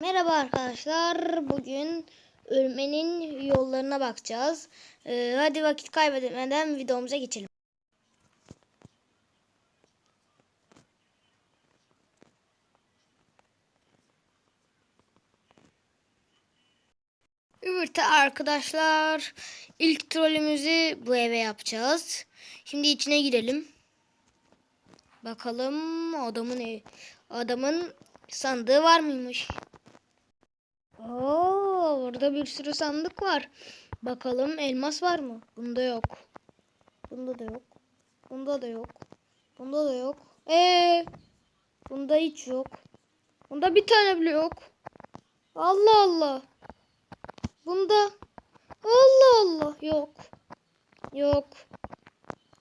Merhaba arkadaşlar. Bugün ölmenin yollarına bakacağız. Ee, hadi vakit kaybetmeden videomuza geçelim. Evet arkadaşlar. ilk trolümüzü bu eve yapacağız. Şimdi içine girelim. Bakalım adamın adamın sandığı var mıymış? Orada bir sürü sandık var. Bakalım elmas var mı? Bunda yok. Bunda da yok. Bunda da yok. Bunda da yok. Ee, bunda hiç yok. Bunda bir tane bile yok. Allah Allah. Bunda Allah Allah yok. Yok.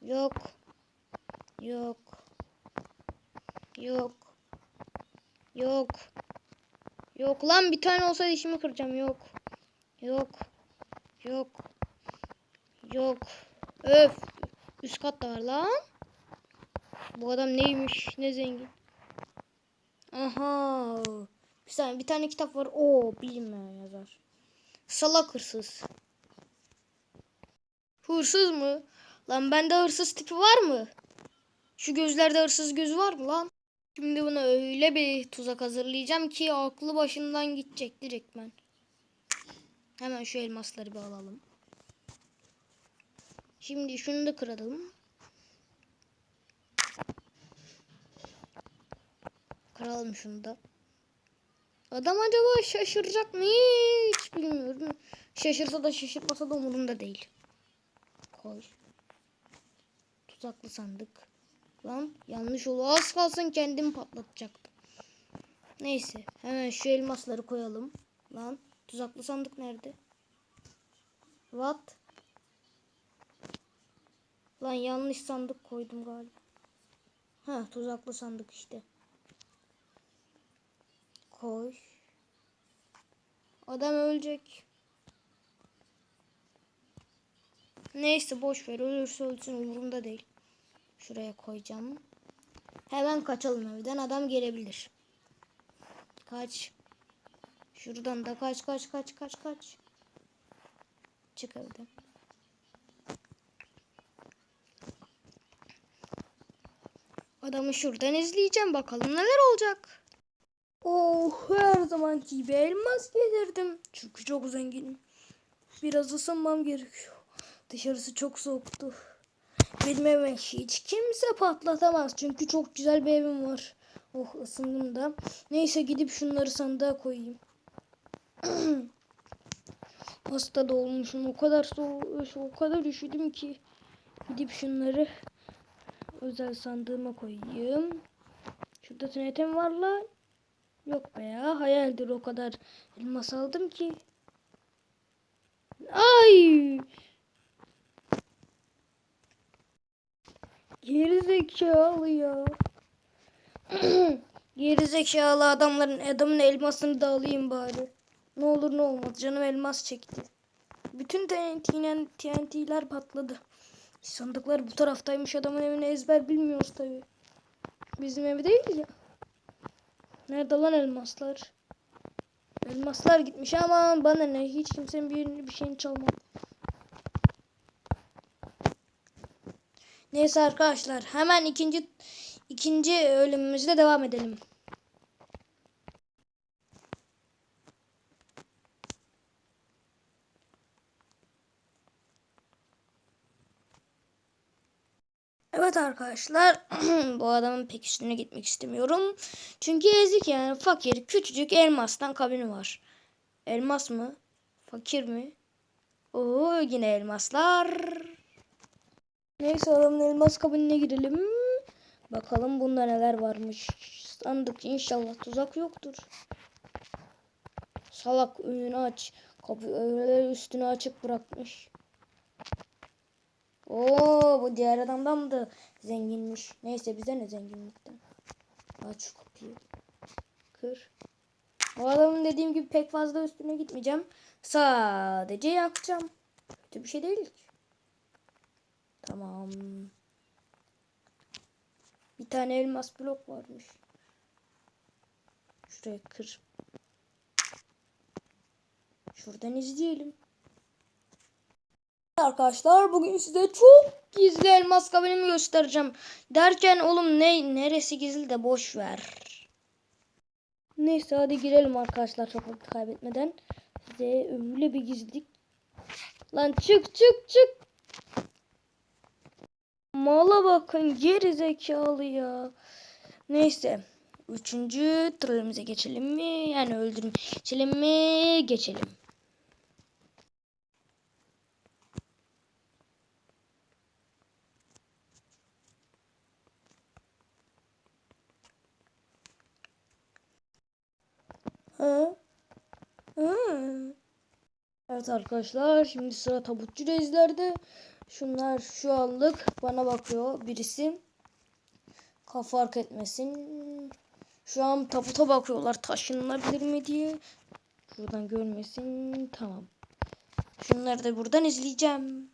Yok. Yok. Yok. Yok. Yok lan bir tane olsa dişimi kıracağım. Yok. Yok. Yok. Yok. Öf. Üst kat da var lan. Bu adam neymiş? Ne zengin. Aha. Bir saniye bir tane kitap var. Oo bilinmeyen yazar. Salak hırsız. Hırsız mı? Lan bende hırsız tipi var mı? Şu gözlerde hırsız gözü var mı lan? Şimdi buna öyle bir tuzak hazırlayacağım ki aklı başından gidecek direktmen. Hemen şu elmasları bir alalım. Şimdi şunu da kıralım. Kıralım şunu da. Adam acaba şaşıracak mı hiç bilmiyorum. Şaşırsa da şaşırmasa da umurumda değil. Koy. Tuzaklı sandık. Lan yanlış oldu. Az kalsın kendimi patlatacaktım. Neyse. Hemen şu elmasları koyalım. Lan tuzaklı sandık nerede? What? Lan yanlış sandık koydum galiba. Ha tuzaklı sandık işte. Koy. Adam ölecek. Neyse boş ver. Ölürse ölsün umurumda değil. Şuraya koyacağım. Hemen kaçalım evden. Adam gelebilir. Kaç. Şuradan da kaç kaç kaç kaç kaç. Çık evden. Adamı şuradan izleyeceğim. Bakalım neler olacak. Oh her zamanki gibi elmas getirdim. Çünkü çok zenginim. Biraz ısınmam gerekiyor. Dışarısı çok soğuktu. Benim evime hiç kimse patlatamaz. Çünkü çok güzel bir evim var. Oh ısındım da. Neyse gidip şunları sandığa koyayım. Hasta da olmuşum. O kadar soğuk, o kadar üşüdüm ki. Gidip şunları özel sandığıma koyayım. Şurada TNT'm var lan. Yok be ya. Hayaldir o kadar elmas aldım ki. Ay! Geri zekalı ya. Geri zekalı adamların adamın elmasını da alayım bari. Ne olur ne olmaz canım elmas çekti. Bütün TNT, TNT'ler patladı. Sandıklar bu taraftaymış adamın evine ezber bilmiyoruz tabi. Bizim ev değil ya. Nerede lan elmaslar? Elmaslar gitmiş ama bana ne hiç kimsenin bir, bir şeyini çalmam. Neyse arkadaşlar hemen ikinci ikinci ölümümüzle devam edelim. Evet arkadaşlar bu adamın pek üstüne gitmek istemiyorum. Çünkü ezik yani fakir küçücük elmastan kabini var. Elmas mı? Fakir mi? Oo yine elmaslar. Neyse adamın elmas kabinine girelim. Bakalım bunda neler varmış. Sandık inşallah tuzak yoktur. Salak önünü aç. Kapı öyle üstünü açık bırakmış. Oo bu diğer adamdan da zenginmiş. Neyse bize ne zenginlikten. Aç şu kapıyı. Kır. Bu adamın dediğim gibi pek fazla üstüne gitmeyeceğim. Sadece yakacağım. Kötü bir şey değil ki. Tamam. Bir tane elmas blok varmış. Şuraya kır. Şuradan izleyelim. Arkadaşlar bugün size çok gizli elmas kabinimi göstereceğim. Derken oğlum ne neresi gizli de boş ver. Neyse hadi girelim arkadaşlar çok vakit kaybetmeden. Size öyle bir gizlilik. Lan çık çık çık. Mala bakın geri zekalı ya. Neyse. Üçüncü trolümüze geçelim mi? Yani öldürüm. Geçelim mi? Geçelim. Ha? Ha? Evet arkadaşlar şimdi sıra tabutçu reizlerde. Şunlar şu anlık bana bakıyor birisi. Kafa fark etmesin. Şu an tabuta bakıyorlar taşınılabilir mi diye. Şuradan görmesin. Tamam. Şunları da buradan izleyeceğim.